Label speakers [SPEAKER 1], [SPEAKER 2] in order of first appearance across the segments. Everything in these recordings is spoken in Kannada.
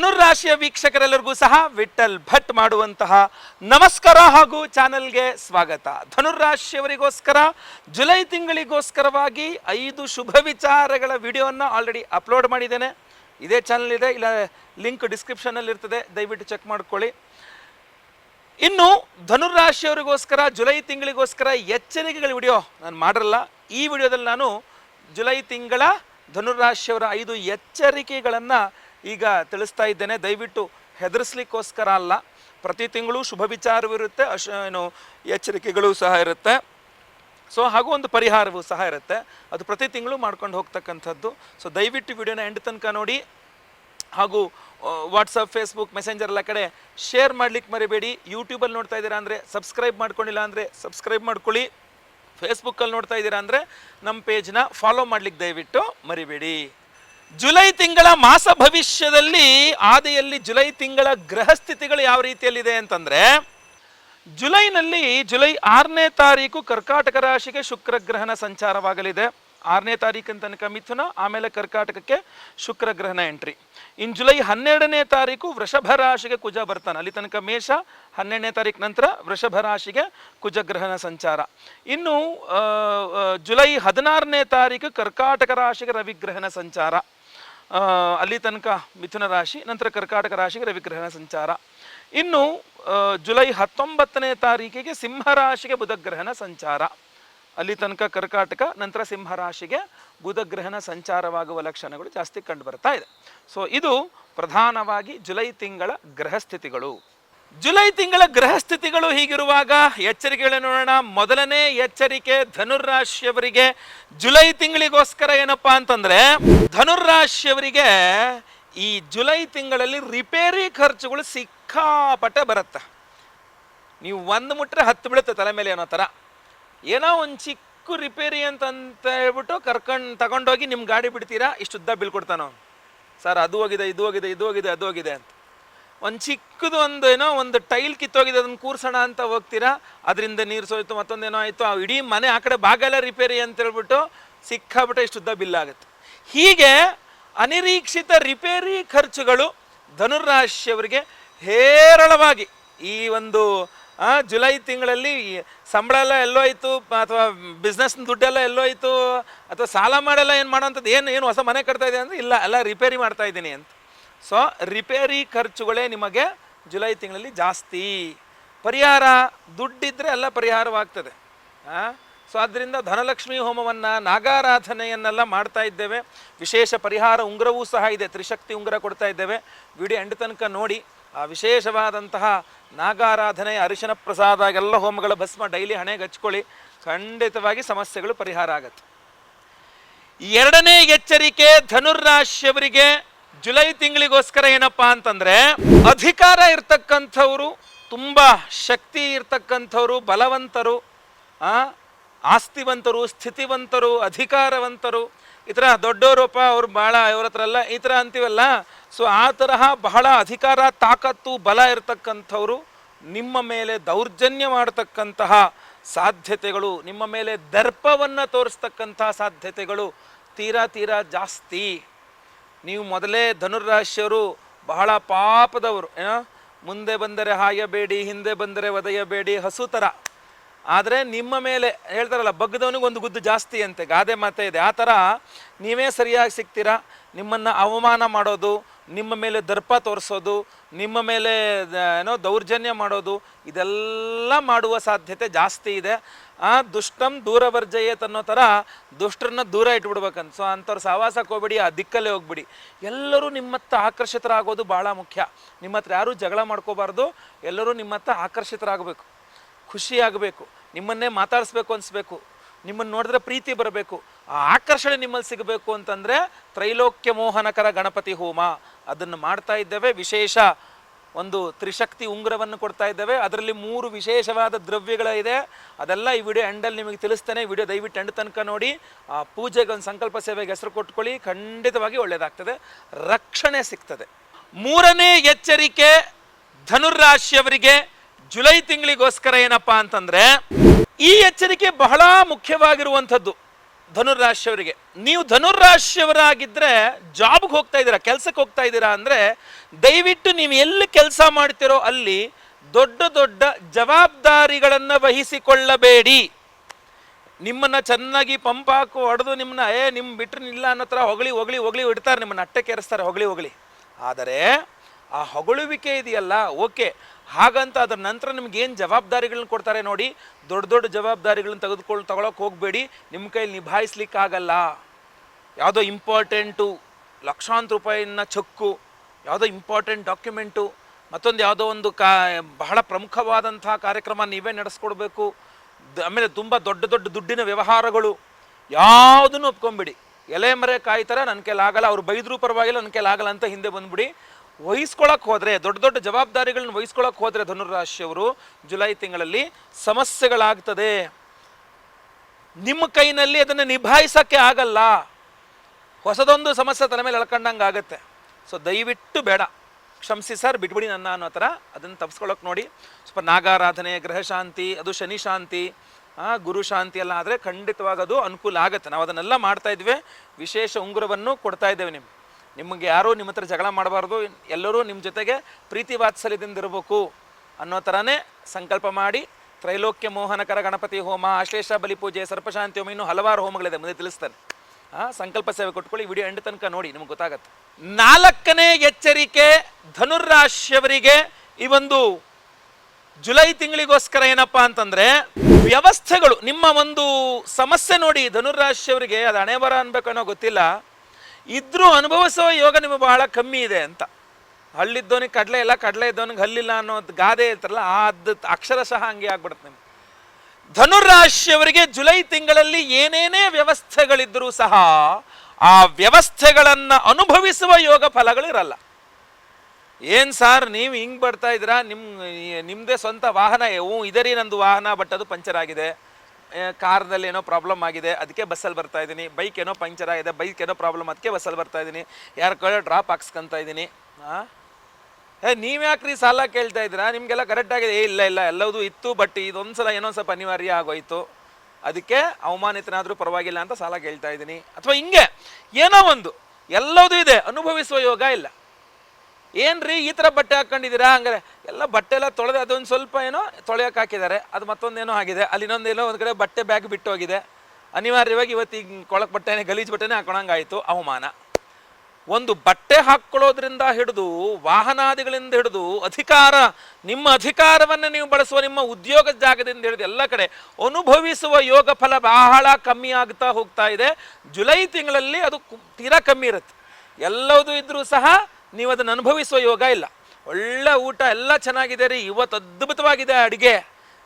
[SPEAKER 1] ಧನುರ್ರಾಶಿಯ ವೀಕ್ಷಕರೆಲ್ಲರಿಗೂ ಸಹ ವಿಠಲ್ ಭಟ್ ಮಾಡುವಂತಹ ನಮಸ್ಕಾರ ಹಾಗೂ ಚಾನೆಲ್ಗೆ ಸ್ವಾಗತ. ಧನುರಾಶಿಯವರಿಗೋಸ್ಕರ ಜುಲೈ ತಿಂಗಳಿಗೋಸ್ಕರವಾಗಿ ಐದು ಶುಭ ವಿಚಾರಗಳ ವಿಡಿಯೋವನ್ನು ಆಲ್ರೆಡಿ ಅಪ್ಲೋಡ್ ಮಾಡಿದ್ದೇನೆ. ಇದೇ ಚಾನಲ್ ಇದೆ, ಇಲ್ಲ, ಲಿಂಕ್ ಡಿಸ್ಕ್ರಿಪ್ಷನಲ್ಲಿ ಇರ್ತದೆ, ದಯವಿಟ್ಟು ಚೆಕ್ ಮಾಡ್ಕೊಳ್ಳಿ. ಇನ್ನು ಧನುರಾಶಿಯವರಿಗೋಸ್ಕರ ಜುಲೈ ತಿಂಗಳಿಗೋಸ್ಕರ ಎಚ್ಚರಿಕೆಗಳ ವಿಡಿಯೋ ನಾನು ಮಾಡಿರಲ್ಲ. ಈ ವಿಡಿಯೋದಲ್ಲಿ ನಾನು ಜುಲೈ ತಿಂಗಳ ಧನುರಾಶಿಯವರ ಐದು ಎಚ್ಚರಿಕೆಗಳನ್ನು ಈಗ ತಿಳಿಸ್ತಾ ಇದ್ದೇನೆ, ದಯವಿಟ್ಟು ಹೆದರಿಸ್ಲಿಕ್ಕೋಸ್ಕರ ಅಲ್ಲ. ಪ್ರತಿ ತಿಂಗಳು ಶುಭ ವಿಚಾರವಿರುತ್ತೆ ಅಶ, ಏನು, ಎಚ್ಚರಿಕೆಗಳು ಸಹ ಇರುತ್ತೆ. ಸೊ, ಹಾಗೂ ಒಂದು ಪರಿಹಾರವೂ ಸಹ ಇರುತ್ತೆ. ಅದು ಪ್ರತಿ ತಿಂಗಳು ಮಾಡ್ಕೊಂಡು ಹೋಗ್ತಕ್ಕಂಥದ್ದು. ಸೊ, ದಯವಿಟ್ಟು ವಿಡಿಯೋನ ಎಂಡ್ ತನಕ ನೋಡಿ. ಹಾಗೂ ವಾಟ್ಸಪ್ ಫೇಸ್ಬುಕ್ ಮೆಸೆಂಜರ್ ಎಲ್ಲ ಕಡೆ ಶೇರ್ ಮಾಡ್ಲಿಕ್ಕೆ ಮರಿಬೇಡಿ. ಯೂಟ್ಯೂಬಲ್ಲಿ ನೋಡ್ತಾ ಇದ್ದೀರಾ ಅಂದರೆ ಸಬ್ಸ್ಕ್ರೈಬ್ ಮಾಡ್ಕೊಂಡಿಲ್ಲ ಅಂದರೆ ಸಬ್ಸ್ಕ್ರೈಬ್ ಮಾಡ್ಕೊಳ್ಳಿ. ಫೇಸ್ಬುಕ್ಕಲ್ಲಿ ನೋಡ್ತಾ ಇದ್ದೀರಾ ಅಂದರೆ ನಮ್ಮ ಪೇಜ್ನ ಫಾಲೋ ಮಾಡ್ಲಿಕ್ಕೆ ದಯವಿಟ್ಟು ಮರಿಬೇಡಿ. ಜುಲೈ ತಿಂಗಳ ಮಾಸ ಭವಿಷ್ಯದಲ್ಲಿ ಆದಿಯಲ್ಲಿ ಜುಲೈ ತಿಂಗಳ ಗ್ರಹ ಸ್ಥಿತಿಗಳು ಯಾವ ರೀತಿಯಲ್ಲಿದೆ ಅಂತಂದರೆ, ಜುಲೈನಲ್ಲಿ ಜುಲೈ ಆರನೇ ತಾರೀಕು ಕರ್ಕಾಟಕ ರಾಶಿಗೆ ಶುಕ್ರ ಗ್ರಹಣ ಸಂಚಾರವಾಗಲಿದೆ. ಆರನೇ ತಾರೀಕಿನ ತನಕ ಮಿಥುನ, ಆಮೇಲೆ ಕರ್ಕಾಟಕಕ್ಕೆ ಶುಕ್ರ ಗ್ರಹಣ ಎಂಟ್ರಿ. ಇನ್ ಜುಲೈ ಹನ್ನೆರಡನೇ ತಾರೀಕು ವೃಷಭ ರಾಶಿಗೆ ಕುಜ ಬರ್ತಾನೆ. ಅಲ್ಲಿ ತನಕ ಮೇಷ, ಹನ್ನೆರಡನೇ ತಾರೀಕು ನಂತರ ವೃಷಭ ರಾಶಿಗೆ ಕುಜ ಗ್ರಹಣ ಸಂಚಾರ. ಇನ್ನು ಜುಲೈ ಹದಿನಾರನೇ ತಾರೀಕು ಕರ್ಕಾಟಕ ರಾಶಿಗೆ ರವಿಗ್ರಹಣ ಸಂಚಾರ. ಅಲ್ಲಿ ತನಕ ಮಿಥುನ ರಾಶಿ, ನಂತರ ಕರ್ಕಾಟಕ ರಾಶಿಗೆ ರವಿಗ್ರಹಣ ಸಂಚಾರ. ಇನ್ನು ಜುಲೈ ಹತ್ತೊಂಬತ್ತನೇ ತಾರೀಕಿಗೆ ಸಿಂಹರಾಶಿಗೆ ಬುಧಗ್ರಹಣ ಸಂಚಾರ. ಅಲ್ಲಿ ತನಕ ಕರ್ಕಾಟಕ, ನಂತರ ಸಿಂಹರಾಶಿಗೆ ಬುಧಗ್ರಹಣ ಸಂಚಾರವಾಗುವ ಲಕ್ಷಣಗಳು ಜಾಸ್ತಿ ಕಂಡು ಬರ್ತಾ ಇದೆ. ಸೊ ಇದು ಪ್ರಧಾನವಾಗಿ ಜುಲೈ ತಿಂಗಳ ಗ್ರಹ ಸ್ಥಿತಿಗಳು. ಜುಲೈ ತಿಂಗಳ ಗ್ರಹ ಸ್ಥಿತಿಗಳು ಹೀಗಿರುವಾಗ ಎಚ್ಚರಿಕೆಗಳನ್ನು ನೋಡೋಣ. ಮೊದಲನೇ ಎಚ್ಚರಿಕೆ ಧನುರ್ರಾಶಿಯವರಿಗೆ. ಜುಲೈ ತಿಂಗಳಿಗೋಸ್ಕರ ಏನಪ್ಪಾ ಅಂತಂದ್ರೆ, ಧನುರ್ರಾಶಿಯವರಿಗೆ ಈ ಜುಲೈ ತಿಂಗಳಲ್ಲಿ ರಿಪೇರಿ ಖರ್ಚುಗಳು ಸಿಕ್ಕಾಪಟ್ಟೆ ಬರುತ್ತೆ. ನೀವು ಒಂದು ಮುಟ್ರೆ ಹತ್ತು ಬೀಳುತ್ತೆ ತಲೆ ಮೇಲೆ ಏನೋ ಥರ. ಏನೋ ಒಂದು ಚಿಕ್ಕ ರಿಪೇರಿ ಅಂತ ಅಂತ ಹೇಳ್ಬಿಟ್ಟು ಕರ್ಕೊಂಡು ತಗೊಂಡೋಗಿ ನಿಮ್ಮ ಗಾಡಿ ಬಿಡ್ತೀರಾ? ಇಷ್ಟು ಉದ್ದ ಬಿಲ್ ಕೊಡ್ತಾನೋ ಸರ್, ಅದು ಹೋಗಿದೆ, ಇದು ಹೋಗಿದೆ ಇದು ಹೋಗಿದೆ, ಅದು ಹೋಗಿದೆ ಅಂತ. ಒಂದು ಚಿಕ್ಕದು ಒಂದು ಏನೋ ಒಂದು ಟೈಲ್ ಕಿತ್ತೋಗಿದೆ, ಅದನ್ನು ಕೂರ್ಸೋಣ ಅಂತ ಹೋಗ್ತೀರಾ? ಅದರಿಂದ ನೀರು ಸೋಯ್ತು, ಮತ್ತೊಂದೇನೋ ಆಯಿತು. ಆ ಇಡೀ ಮನೆ ಆ ಕಡೆ ಭಾಗಲ್ಲ ರಿಪೇರಿ ಅಂತ ಹೇಳ್ಬಿಟ್ಟು ಸಿಕ್ಕಾಬಿಟ್ಟು ಇಷ್ಟು ಉದ್ದ ಬಿಲ್ಲಾಗುತ್ತೆ ಹೀಗೆ ಅನಿರೀಕ್ಷಿತ ರಿಪೇರಿ ಖರ್ಚುಗಳು ಧನುರಾಶಿಯವರಿಗೆ ಹೇರಳವಾಗಿ ಈ ಒಂದು ಜುಲೈ ತಿಂಗಳಲ್ಲಿ ಸಂಬಳ ಎಲ್ಲ ಎಲ್ಲೋಯ್ತು, ಅಥವಾ ಬಿಸ್ನೆಸ್ ದುಡ್ಡೆಲ್ಲ ಎಲ್ಲೋಯ್ತು, ಅಥವಾ ಸಾಲ ಮಾಡೆಲ್ಲ ಏನು ಮಾಡೋಂಥದ್ದು ಏನು ಏನು ಹೊಸ ಮನೆ ಕಟ್ತಾ ಇದೆ ಅಂದರೆ ಇಲ್ಲ, ಎಲ್ಲ ರಿಪೇರಿ ಮಾಡ್ತಾ ಇದ್ದೀನಿ ಅಂತ. ಸೊ ರಿಪೇರಿ ಖರ್ಚುಗಳೇ ನಿಮಗೆ ಜುಲೈ ತಿಂಗಳಲ್ಲಿ ಜಾಸ್ತಿ. ಪರಿಹಾರ ದುಡ್ಡಿದ್ದರೆ ಎಲ್ಲ ಪರಿಹಾರವಾಗ್ತದೆ. ಸೊ ಆದ್ದರಿಂದ ಧನಲಕ್ಷ್ಮಿ ಹೋಮವನ್ನು, ನಾಗಾರಾಧನೆಯನ್ನೆಲ್ಲ ಮಾಡ್ತಾ ಇದ್ದೇವೆ. ವಿಶೇಷ ಪರಿಹಾರ ಉಂಗುರವೂ ಸಹ ಇದೆ. ತ್ರಿಶಕ್ತಿ ಉಂಗುರ ಕೊಡ್ತಾ ಇದ್ದೇವೆ. ವಿಡಿಯೋ ಎಂಡ್ ತನಕ ನೋಡಿ. ಆ ವಿಶೇಷವಾದಂತಹ ನಾಗಾರಾಧನೆ, ಅರಿಶಿನ ಪ್ರಸಾದ, ಎಲ್ಲ ಹೋಮಗಳ ಭಸ್ಮ ಡೈಲಿ ಹಣೆಗೆ ಹಚ್ಕೊಳ್ಳಿ. ಖಂಡಿತವಾಗಿ ಸಮಸ್ಯೆಗಳು ಪರಿಹಾರ ಆಗತ್ತೆ. ಎರಡನೇ ಎಚ್ಚರಿಕೆ ಧನುರ್ರಾಶಿಯವರಿಗೆ ಜುಲೈ ತಿಂಗಳಿಗೋಸ್ಕರ ಏನಪ್ಪಾ ಅಂತಂದ್ರೆ, ಅಧಿಕಾರ ಇರ್ತಕ್ಕಂಥವ್ರು, ತುಂಬಾ ಶಕ್ತಿ ಇರ್ತಕ್ಕಂಥವ್ರು, ಬಲವಂತರು ಆಸ್ತಿವಂತರು, ಸ್ಥಿತಿವಂತರು, ಅಧಿಕಾರವಂತರು, ಈ ಥರ ದೊಡ್ಡವರಪ್ಪ ಅವ್ರು ಭಾಳ ಇವ್ರ ಹತ್ರ ಎಲ್ಲ ಈ ಥರ ಅಂತೀವಲ್ಲ? ಸೊ ಆ ತರಹ ಬಹಳ ಅಧಿಕಾರ, ತಾಕತ್ತು, ಬಲ ಇರತಕ್ಕಂಥವ್ರು ನಿಮ್ಮ ಮೇಲೆ ದೌರ್ಜನ್ಯ ಮಾಡತಕ್ಕಂತಹ ಸಾಧ್ಯತೆಗಳು, ನಿಮ್ಮ ಮೇಲೆ ದರ್ಪವನ್ನು ತೋರಿಸ್ತಕ್ಕಂತಹ ಸಾಧ್ಯತೆಗಳು ತೀರಾ ತೀರಾ ಜಾಸ್ತಿ. ನೀವು ಮೊದಲೇ ಧನುರಾಶಿಯವರು ಬಹಳ ಪಾಪದವರು, ಏನೋ? ಮುಂದೆ ಬಂದರೆ ಹಾಯಬೇಡಿ, ಹಿಂದೆ ಬಂದರೆ ಒದೆಯಬೇಡಿ ಹಸು ಥರ ಆದರೆ ನಿಮ್ಮ ಮೇಲೆ ಹೇಳ್ತಾರಲ್ಲ ಬಗ್ಗದವನಿಗೆ ಒಂದು ಗುದ್ದು ಜಾಸ್ತಿ ಅಂತೆ, ಗಾದೆ ಮಾತೆ ಇದೆ. ಆ ಥರ ನೀವೇ ಸರಿಯಾಗಿ ಸಿಗ್ತೀರಾ? ನಿಮ್ಮನ್ನು ಅವಮಾನ ಮಾಡೋದು, ನಿಮ್ಮ ಮೇಲೆ ದರ್ಪ ತೋರಿಸೋದು, ನಿಮ್ಮ ಮೇಲೆ, ಏನೋ, ದೌರ್ಜನ್ಯ ಮಾಡೋದು, ಇದೆಲ್ಲ ಮಾಡುವ ಸಾಧ್ಯತೆ ಜಾಸ್ತಿ ಇದೆ. ಆ ದುಷ್ಟಂ ದೂರವರ್ಜಯೇತ್ ಅನ್ನೋ ಥರ ದುಷ್ಟರನ್ನ ದೂರ ಇಟ್ಬಿಡ್ಬೇಕಂತ. ಸೊ ಅಂಥವ್ರು ಸಹವಾಸಕ್ಕೆ ಹೋಗ್ಬಿಡಿ, ಆ ದಿಕ್ಕಲ್ಲೇ ಹೋಗ್ಬಿಡಿ. ಎಲ್ಲರೂ ನಿಮ್ಮತ್ತ ಆಕರ್ಷಿತರಾಗೋದು ಭಾಳ ಮುಖ್ಯ. ನಿಮ್ಮ ಹತ್ರ ಯಾರೂ ಜಗಳ ಮಾಡ್ಕೋಬಾರ್ದು, ಎಲ್ಲರೂ ನಿಮ್ಮತ್ತ ಆಕರ್ಷಿತರಾಗಬೇಕು. ಖುಷಿಯಾಗಬೇಕು. ನಿಮ್ಮನ್ನೇ ಮಾತಾಡಿಸ್ಬೇಕು ಅನಿಸ್ಬೇಕು. ನಿಮ್ಮನ್ನು ನೋಡಿದ್ರೆ ಪ್ರೀತಿ ಬರಬೇಕು. ಆ ಆಕರ್ಷಣೆ ನಿಮ್ಮಲ್ಲಿ ಸಿಗಬೇಕು ಅಂತಂದರೆ ತ್ರೈಲೋಕ್ಯ ಮೋಹನಕರ ಗಣಪತಿ ಹೋಮ. ಅದನ್ನು ಮಾಡ್ತಾ ಇದ್ದೇವೆ. ವಿಶೇಷ ಒಂದು ತ್ರಿಶಕ್ತಿ ಉಂಗುರವನ್ನು ಕೊಡ್ತಾ ಇದ್ದೇವೆ. ಅದರಲ್ಲಿ ಮೂರು ವಿಶೇಷವಾದ ದ್ರವ್ಯಗಳಿದೆ ಅದೆಲ್ಲ ಈ ವಿಡಿಯೋ ಎಂಡಲ್ಲಿ ನಿಮಗೆ ತಿಳಿಸ್ತೇನೆ. ವಿಡಿಯೋ ದಯವಿಟ್ಟು ಎಂಡ್ ತನಕ ನೋಡಿ. ಆ ಪೂಜೆಗೆ ಒಂದು ಸಂಕಲ್ಪ ಸೇವೆಗೆ ಹೆಸರು ಕೊಟ್ಕೊಳ್ಳಿ ಖಂಡಿತವಾಗಿ ಒಳ್ಳೆಯದಾಗ್ತದೆ. ರಕ್ಷಣೆ ಸಿಗ್ತದೆ. ಮೂರನೇ ಎಚ್ಚರಿಕೆ ಧನುರಾಶಿಯವರಿಗೆ ಜುಲೈ ತಿಂಗಳಿಗೋಸ್ಕರ ಏನಪ್ಪಾ ಅಂತಂದರೆ ಈ ಎಚ್ಚರಿಕೆ ಬಹಳ ಮುಖ್ಯವಾಗಿರುವಂಥದ್ದು. ಧನುರಾಶಿಯವರಿಗೆ ನೀವು ಧನುರಾಶಿಯವರಾಗಿದ್ದರೆ ಜಾಬ್ಗೆ ಹೋಗ್ತಾ ಇದ್ದೀರಾ, ಕೆಲಸಕ್ಕೆ ಹೋಗ್ತಾ ಇದ್ದೀರಾ ಅಂದರೆ ದಯವಿಟ್ಟು ನೀವು ಎಲ್ಲಿ ಕೆಲಸ ಮಾಡ್ತಿರೋ ಅಲ್ಲಿ ದೊಡ್ಡ ದೊಡ್ಡ ಜವಾಬ್ದಾರಿಗಳನ್ನು ವಹಿಸಿಕೊಳ್ಳಬೇಡಿ. ನಿಮ್ಮನ್ನ ಚೆನ್ನಾಗಿ ಪಂಪ್ ಹಾಕು, ಹೊಡೆದು ನಿಮ್ಮನ್ನ ಏ ನಿಮ್ಮ ಬಿಟ್ಟರೆ ಇಲ್ಲ ಅನ್ನೋ ಥರ ಹೊಗಳಿ ಹೊಗಳಿ ಹೊಗಳಿ ಇಡ್ತಾರೆ ನಿಮ್ಮನ್ನ, ಅಟ್ಟೆ ಕೆರೆಸ್ತಾರೆ, ಹೊಗಳಿ ಹೊಗಳಿ. ಆದರೆ ಆ ಹೊಗಳುವಿಕೆ ಇದೆಯಲ್ಲ, ಓಕೆ ಹಾಗಂತ ಅದರ ನಂತರ ನಿಮ್ಗೇನು ಜವಾಬ್ದಾರಿಗಳನ್ನ ಕೊಡ್ತಾರೆ ನೋಡಿ, ದೊಡ್ಡ ದೊಡ್ಡ ಜವಾಬ್ದಾರಿಗಳನ್ನ ತೆಗೆದುಕೊಂಡು ತಗೊಳಕ್ಕೆ ಹೋಗಬೇಡಿ ನಿಮ್ಮ ಕೈಯಲ್ಲಿ ನಿಭಾಯಿಸ್ಲಿಕ್ಕಾಗಲ್ಲ ಯಾವುದೋ ಇಂಪಾರ್ಟೆಂಟು ಲಕ್ಷಾಂತರ ರೂಪಾಯಿನ ಚೆಕ್ಕು, ಯಾವುದೋ ಇಂಪಾರ್ಟೆಂಟ್ ಡಾಕ್ಯುಮೆಂಟು ಮತ್ತೊಂದು ಯಾವುದೋ ಒಂದು ಕಾ, ಬಹಳ ಪ್ರಮುಖವಾದಂಥ ಕಾರ್ಯಕ್ರಮ ನೀವೇ ನಡೆಸ್ಕೊಡ್ಬೇಕು. ಆಮೇಲೆ ತುಂಬ ದೊಡ್ಡ ದೊಡ್ಡ ದುಡ್ಡಿನ ವ್ಯವಹಾರಗಳು, ಯಾವುದನ್ನು ಒಪ್ಕೊಂಬಿಡಿ. ಎಲೆ ಮರೆ ಕಾಯ್ತಾರೆ ನನ್ನ ಕೈಲಾಗಲ್ಲ ಅವ್ರು ಬೈದರೂ ಪರವಾಗಿಲ್ಲ ನನ್ನ ಕೈಲಾಗಲ್ಲ ಅಂತ ಹಿಂದೆ ಬಂದ್ಬಿಡಿ. ವಹಿಸ್ಕೊಳಕ್ಕೆ ಹೋದರೆ, ದೊಡ್ಡ ದೊಡ್ಡ ಜವಾಬ್ದಾರಿಗಳನ್ನ ವಹಿಸ್ಕೊಳಕ್ಕೆ ಹೋದರೆ ಧನುರಾಶಿಯವರು ಜುಲೈ ತಿಂಗಳಲ್ಲಿ ಸಮಸ್ಯೆಗಳಾಗ್ತದೆ. ನಿಮ್ಮ ಕೈನಲ್ಲಿ ಅದನ್ನು ನಿಭಾಯಿಸೋಕ್ಕೆ ಆಗಲ್ಲ. ಹೊಸದೊಂದು ಸಮಸ್ಯೆ ತಲೆ ಮೇಲೆ ಎಳ್ಕೊಂಡಂಗೆ ಆಗುತ್ತೆ. ಸೊ ದಯವಿಟ್ಟು ಬೇಡ. ಕ್ಷಮಿಸಿ ಸರ್ ಬಿಟ್ಬಿಡಿ ನನ್ನ ಅನ್ನೋ ಥರ ಅದನ್ನು ತಪ್ಪಿಸ್ಕೊಳ್ಳೋಕೆ ನೋಡಿ. ಸ್ವಲ್ಪ ನಾಗಾರಾಧನೆ, ಗ್ರಹ ಶಾಂತಿ, ಅದು ಶನಿ ಶಾಂತಿ ಗುರು ಶಾಂತಿ ಎಲ್ಲ ಆದರೆ ಖಂಡಿತವಾಗಿ ಅದು ಅನುಕೂಲ ಆಗುತ್ತೆ. ನಾವು ಅದನ್ನೆಲ್ಲ ಮಾಡ್ತಾ ಇದ್ವಿ. ವಿಶೇಷ ಉಂಗುರವನ್ನು ಕೊಡ್ತಾ ಇದ್ದೇವೆ ನಿಮ್ಗೆ. ನಿಮಗೆ ಯಾರೂ ನಿಮ್ಮ ಹತ್ರ ಜಗಳ ಮಾಡಬಾರ್ದು, ಎಲ್ಲರೂ ನಿಮ್ಮ ಜೊತೆಗೆ ಪ್ರೀತಿ ವಾತ್ಸಲ್ಯದಿಂದ ಇರಬೇಕು ಅನ್ನೋ ಥರನೇ ಸಂಕಲ್ಪ ಮಾಡಿ ತ್ರೈಲೋಕ್ಯ ಮೋಹನಕರ ಗಣಪತಿ ಹೋಮ, ಆಶ್ಲೇಷ ಬಲಿಪೂಜೆ ಸರ್ಪಶಾಂತಿ ಹೋಮ, ಇನ್ನೂ ಹಲವಾರು ಹೋಮಗಳಿದೆ, ಮುಂದೆ ತಿಳಿಸ್ತಾರೆ ಆ, ಸಂಕಲ್ಪ ಸೇವೆ ಕೊಟ್ಕೊಳ್ಳಿ, ವಿಡಿಯೋ ಎಂಡ್ ತನಕ ನೋಡಿ, ನಿಮ್ಗೆ ಗೊತ್ತಾಗತ್ತೆ. ನಾಲ್ಕನೇ ಎಚ್ಚರಿಕೆ ಧನುರಾಶಿಯವರಿಗೆ ಈ ಒಂದು ಜುಲೈ ತಿಂಗಳಿಗೋಸ್ಕರ ಏನಪ್ಪಾ ಅಂತಂದ್ರೆ, ವ್ಯವಸ್ಥೆಗಳು, ನಿಮ್ಮ ಒಂದು ಸಮಸ್ಯೆ ನೋಡಿ ಧನುರಾಶಿಯವರಿಗೆ ಅದು ಹಣೆ ಬರ ಅನ್ಬೇಕನ್ನೋ ಗೊತ್ತಿಲ್ಲ. ಇದ್ರೂ ಅನುಭವಿಸುವ ಯೋಗ ನಿಮಗೆ ಬಹಳ ಕಮ್ಮಿ ಇದೆ ಅಂತ. ಹಳ್ಳಿದ್ದವನಿಗೆ ಕಡಲೆ ಇಲ್ಲ, ಕಡಲೆ ಇದ್ದವನಿಗೆ ಹಲ್ಲಿಲ್ಲ ಅನ್ನೋದು ಗಾದೆ ಇರ್ತಾರಲ್ಲ ಅದು ಅಕ್ಷರಶಃ ಹಂಗೆ ಆಗ್ಬಿಡುತ್ತೆ ನಿಮ್ಗೆ. ಧನುರಾಶಿಯವರಿಗೆ ಜುಲೈ ತಿಂಗಳಲ್ಲಿ ಏನೇನೇ ವ್ಯವಸ್ಥೆಗಳಿದ್ದರೂ ಸಹ ಆ ವ್ಯವಸ್ಥೆಗಳನ್ನು ಅನುಭವಿಸುವ ಯೋಗ ಫಲಗಳಿರಲ್ಲ ಏನು ಸಾರ್ ನೀವು ಹಿಂಗೆ ಬರ್ತಾ ಇದ್ದೀರಾ ನಿಮ್ಮ ನಿಮ್ಮದೇ ಸ್ವಂತ ವಾಹನ ಇದೆ ರೀ ನಂದು ವಾಹನ, ಬಟ್ ಅದು ಪಂಚರ್ ಆಗಿದೆ. ಕಾರ್ದಲ್ಲಿ ಏನೋ ಪ್ರಾಬ್ಲಮ್ ಆಗಿದೆ, ಅದಕ್ಕೆ ಬಸ್ಸಲ್ಲಿ ಬರ್ತಾ ಇದ್ದೀನಿ. ಬೈಕ್ ಏನೋ ಪಂಚರ್ ಆಗಿದೆ ಬೈಕ್ ಏನೋ ಪ್ರಾಬ್ಲಮ್ ಅದಕ್ಕೆ ಬಸ್ಸಲ್ಲಿ ಬರ್ತಾ ಇದ್ದೀನಿ. ಯಾರ ಕಡೆ ಡ್ರಾಪ್ ಹಾಕ್ಸ್ಕೊಂತ ಇದ್ದೀನಿ. ಹಾಂ ಏ, ನೀವು ಯಾಕ್ರಿ ಸಾಲ ಕೇಳ್ತಾ ಇದ್ದೀರಾ? ನಿಮಗೆಲ್ಲ ಕರೆಕ್ಟ್ ಆಗಿದೆ. ಏ, ಇಲ್ಲ ಇಲ್ಲ, ಎಲ್ಲದೂ ಇತ್ತು ಬಟ್ ಇದೊಂದು ಸಲ ಏನೋ ಸ್ವಲ್ಪ ಅನಿವಾರ್ಯ ಆಗೋಯ್ತು. ಅದಕ್ಕೆ ಅವಮಾನಿತನಾದರೂ ಪರವಾಗಿಲ್ಲ ಅಂತ ಸಾಲ ಕೇಳ್ತಾ ಇದ್ದೀನಿ. ಅಥವಾ ಹಿಂಗೆ, ಏನೋ ಒಂದು, ಎಲ್ಲದೂ ಇದೆ, ಅನುಭವಿಸುವ ಯೋಗ ಇಲ್ಲ. ಏನ್ರಿ ಈ ಥರ ಬಟ್ಟೆ ಹಾಕೊಂಡಿದ್ದೀರಾ? ಹಂಗಾರೆ, ಎಲ್ಲ ಬಟ್ಟೆ ಎಲ್ಲ ತೊಳೆದು ಅದೊಂದು ಸ್ವಲ್ಪ ಏನೋ ತೊಳೆಯೋಕೆ ಹಾಕಿದ್ದಾರೆ. ಅದು ಮತ್ತೊಂದೇನೋ ಆಗಿದೆ. ಅಲ್ಲಿ ಇನ್ನೊಂದೇನೋ ಒಂದು ಕಡೆ ಬಟ್ಟೆ ಬ್ಯಾಗ್ ಬಿಟ್ಟು ಹೋಗಿದೆ ಅನಿವಾರ್ಯವಾಗಿ ಇವತ್ತು ಈಗ ಕೊಳಕ್ ಬಟ್ಟೆನೇ, ಗಲೀಜು ಬಟ್ಟೆನೇ ಹಾಕೊಳಂಗಾಯಿತು. ಅವಮಾನ. ಒಂದು ಬಟ್ಟೆ ಹಾಕ್ಕೊಳ್ಳೋದ್ರಿಂದ ಹಿಡಿದು, ವಾಹನಾದಿಗಳಿಂದ ಹಿಡಿದು, ಅಧಿಕಾರ, ನಿಮ್ಮ ಅಧಿಕಾರವನ್ನು ನೀವು ಬಳಸುವ ನಿಮ್ಮ ಉದ್ಯೋಗ ಜಾಗದಿಂದ ಹಿಡಿದು ಎಲ್ಲ ಕಡೆ ಅನುಭವಿಸುವ ಯೋಗ ಫಲ ಬಹಳ ಕಮ್ಮಿ ಆಗ್ತಾ ಹೋಗ್ತಾ ಇದೆ. ಜುಲೈ ತಿಂಗಳಲ್ಲಿ ಅದು ತೀರಾ ಕಮ್ಮಿ ಇರುತ್ತೆ. ಎಲ್ಲದೂ ಇದ್ದರೂ ಸಹ ನೀವು ಅದನ್ನು ಅನುಭವಿಸುವ ಯೋಗ ಇಲ್ಲ. ಒಳ್ಳೆ ಊಟ ಎಲ್ಲ ಚೆನ್ನಾಗಿದೆ ರೀ. ಇವತ್ತು ಅದ್ಭುತವಾಗಿದೆ ಅಡುಗೆ.